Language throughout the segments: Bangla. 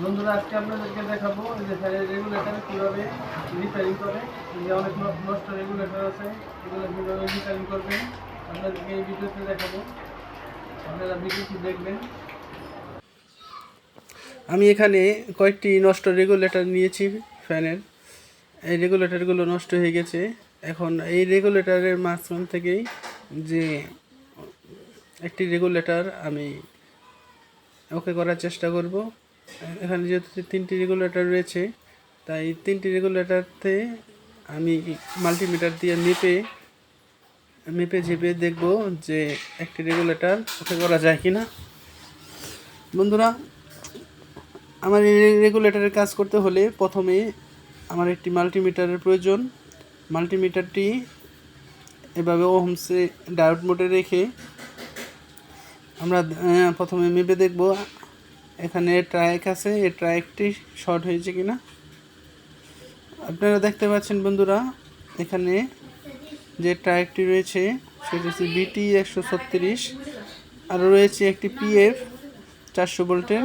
বন্ধুরা, আজকে আপনাদেরকে দেখাবো যে ফ্যানের রেগুলেটর কীভাবে রিপেয়ারিং করে। যে অনেক নষ্ট রেগুলেটর আছে, এগুলো কীভাবে রিপেয়ারিং করবেন, আপনাদেরকে এই ভিডিওতে দেখাবো। আপনারা ভিডিওটি দেখবেন। আমি এখানে কয়েকটি নষ্ট রেগুলেটর নিয়েছি ফ্যানের। এই রেগুলেটরগুলো নষ্ট হয়ে গেছে। এখন এই রেগুলেটরের মাঝখান থেকেই যে একটি রেগুলেটর আমি ওকে করার চেষ্টা করব। এখানে যেহেতু তিনটি রেগুলেটর রয়েছে, তাই তিনটি রেগুলেটরতে আমি মাল্টিমিটার দিয়ে মেপে মেপে ঝেপে দেখব যে একটি রেগুলেটর ওকে করা যায় কি না বন্ধুরা, আমার এই রেগুলেটরের কাজ করতে হলে প্রথমে আমার একটি মাল্টিমিটারের প্রয়োজন। মাল্টিমিটারটি এভাবে ওহমসে ডায়োড মোডে রেখে আমরা প্রথমে মেপে দেখব এখানে ট্রায়াক আছে, এই ট্রায়াকটি শর্ট হয়েছে কিনা? আপনারা দেখতে পাচ্ছেন বন্ধুরা, এখানে যে ট্রায়াকটি রয়েছে, সেটি হচ্ছে বিটি একশো ছত্রিশ, আর রয়েছে একটি পিএফ চারশো ভোল্টের।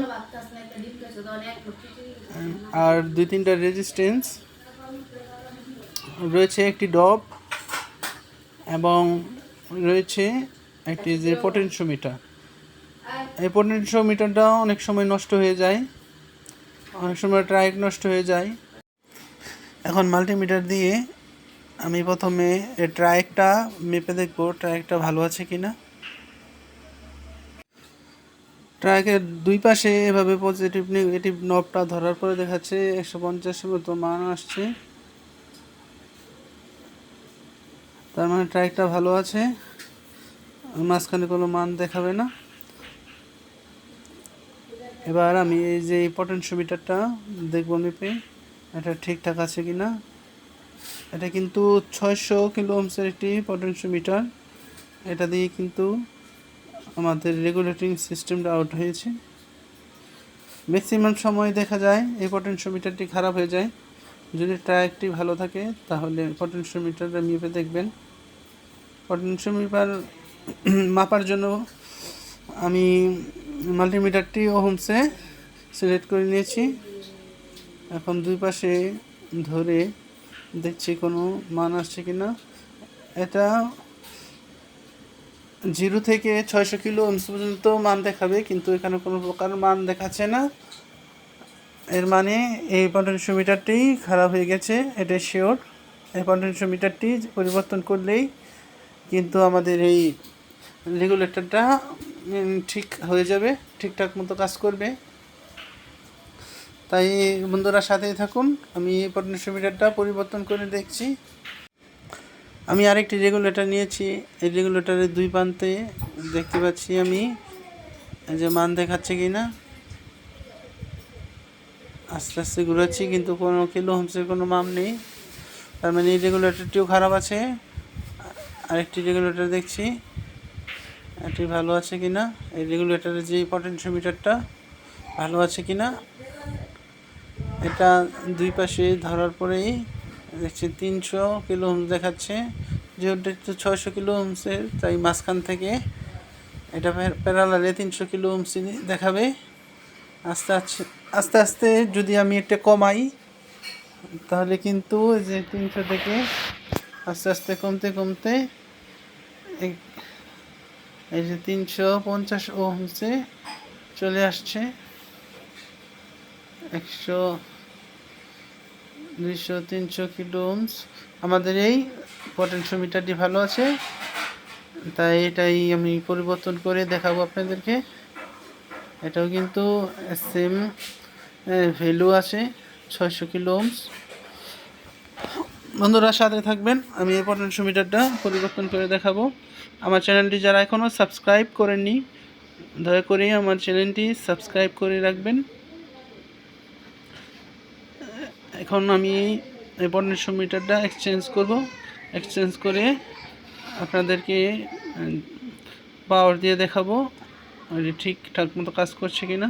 আর দুই তিনটা রেজিস্ট্যান্স, রয়েছে একটি ডব এবং রয়েছে একটি যে পটেনশিওমিটার এই পটেনশিওমিটারটা অনেক সময় নষ্ট হয়ে যায়। অনেক সময় ট্রাইক নষ্ট হয়ে যায়। এখন মাল্টিমিটার দিয়ে আমি প্রথমে ট্রাইকটা মেপে দেখব ট্রাইকটা ভালো আছে কি না ট্রাকের দুই পাশে এভাবে পজিটিভ নেগেটিভ নবটা ধরার পরে দেখাচ্ছে একশো পঞ্চাশের মতো মান আসছে। তার মানে ট্রাকটা ভালো আছে। মাঝখানে কোনো মান দেখাবে না। এবার আমি এই যে পটেনশিওমিটারটা দেখব মেপে এটা ঠিকঠাক আছে কি না এটা কিন্তু ছয়শো কিলো ওমসের একটি পটেনশিওমিটার এটা দিয়ে কিন্তু আমাদের রেগুলেটিং সিস্টেমটা আউট হয়েছে। ম্যাক্সিমাম সময় দেখা যায় এই পটেনশিওমিটারটি খারাপ হয়ে যায়। যদি ট্রায়াকটি ভালো থাকে, তাহলে পটেনশিওমিটারটা মেপে দেখবেন। পটেনশিওমিটার মাপার জন্য আমি মাল্টিমিটারটি ওহমসে সিলেক্ট করে নিয়েছি। এখন দুই পাশে ধরে দেখছি কোনো মান আসছে কি না এটা জিরো থেকে ছয়শো কিলো ওমস পর্যন্ত মান দেখাবে, কিন্তু এখানে কোনো প্রকার মান দেখাচ্ছে না। এর মানে এই পটেনশিওমিটারটি খারাপ হয়ে গেছে, এটা শিওর এই পটেনশিওমিটারটি পরিবর্তন করলেই কিন্তু আমাদের এই রেগুলেটরটা ঠিক হয়ে যাবে, ঠিকঠাক মতো কাজ করবে। তাই বন্ধুরা সাথেই থাকুন, আমি এই পটেনশিওমিটারটা পরিবর্তন করে দেখছি। আমি আরেকটি রেগুলেটর নিয়েছি, এই রেগুলেটরের দুই প্রান্তে দেখতে পাচ্ছি আমি যে মান দেখাচ্ছে কি না আস্তে আস্তে ঘুরাচ্ছি, কিন্তু কোনো কিলো হোমসের কোনো মান নেই। তার মানে এই রেগুলেটরটিও খারাপ আছে। আরেকটি রেগুলেটর দেখছি। এটি ভালো আছে কি না এই রেগুলেটরের যে পটেনশিওমিটারটা ভালো আছে কি না এটা দুই পাশে ধরার পরেই দেখছি তিনশো কিলো হোমস দেখাচ্ছে। যেহেতু একটু ছয়শো কিলো হোমসের তাই মাঝখান থেকে এটা প্যারালালে তিনশো কিলো হোমস দেখাবে। আস্তে আস্তে আস্তে আস্তে যদি আমি এটা কমাই, তাহলে কিন্তু যে তিনশো থেকে আস্তে আস্তে কমতে কমতে এই- যে তিনশো পঞ্চাশ ওহমসে চলে আসছে। একশো, দুইশো, তিনশো কিলো আমাদের এই পটেনশিওমিটারটি ভালো আছে। তাই এটাই আমি পরিবর্তন করে দেখাবো আপনাদেরকে। এটাও কিন্তু সেম ভ্যালু আছে ছয়শো কিলো ওহমস। বন্ধুরা, সাথে থাকবেন। আমি এই পটেনশিওমিটারটা পরিবর্তন করে দেখাবো। আমার চ্যানেলটি যারা এখনও সাবস্ক্রাইব করেননি, দয়া করে আমার চ্যানেলটি সাবস্ক্রাইব করে রাখবেন। এখন আমি এই পটেনশিওমিটারটা এক্সচেঞ্জ করব। এক্সচেঞ্জ করে আপনাদেরকে পাওয়ার দিয়ে দেখাবো। ঠিকঠাক মতো কাজ করছে কিনা।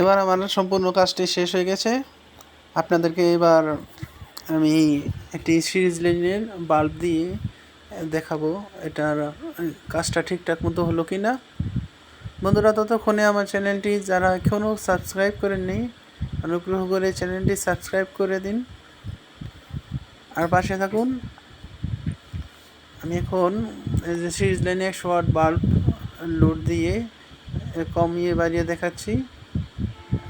এবার আমার সম্পূর্ণ কাজটি শেষ হয়ে গেছে। আপনাদেরকে এবার আমি একটি সিরিজ লাইনের বাল্ব দিয়ে দেখাবো এটার কাজটা ঠিকঠাক মতো হলো কি না বন্ধুরা, ততক্ষণে আমার চ্যানেলটি যারা এখনও সাবস্ক্রাইব করেননি, অনুগ্রহ করে চ্যানেলটি সাবস্ক্রাইব করে দিন। আর পাশে থাকুন। আমি এখন সিরিজ লাইনে একশো বাল্ব লোড দিয়ে কমিয়ে বাড়িয়ে দেখাচ্ছি।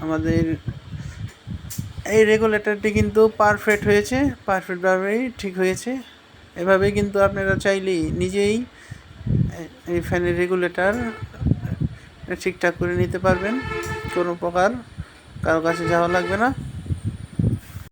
আমাদের এই রেগুলেটরটি কিন্তু পারফেক্ট হয়েছে পারফেক্টভাবেই ঠিক হয়েছে। এভাবে কিন্তু আপনারা চাইলেই নিজেই এই ফ্যানের রেগুলেটর ঠিকঠাক করে নিতে পারবেন। কোনো প্রকার কারও কাছে যাওয়া লাগবে না।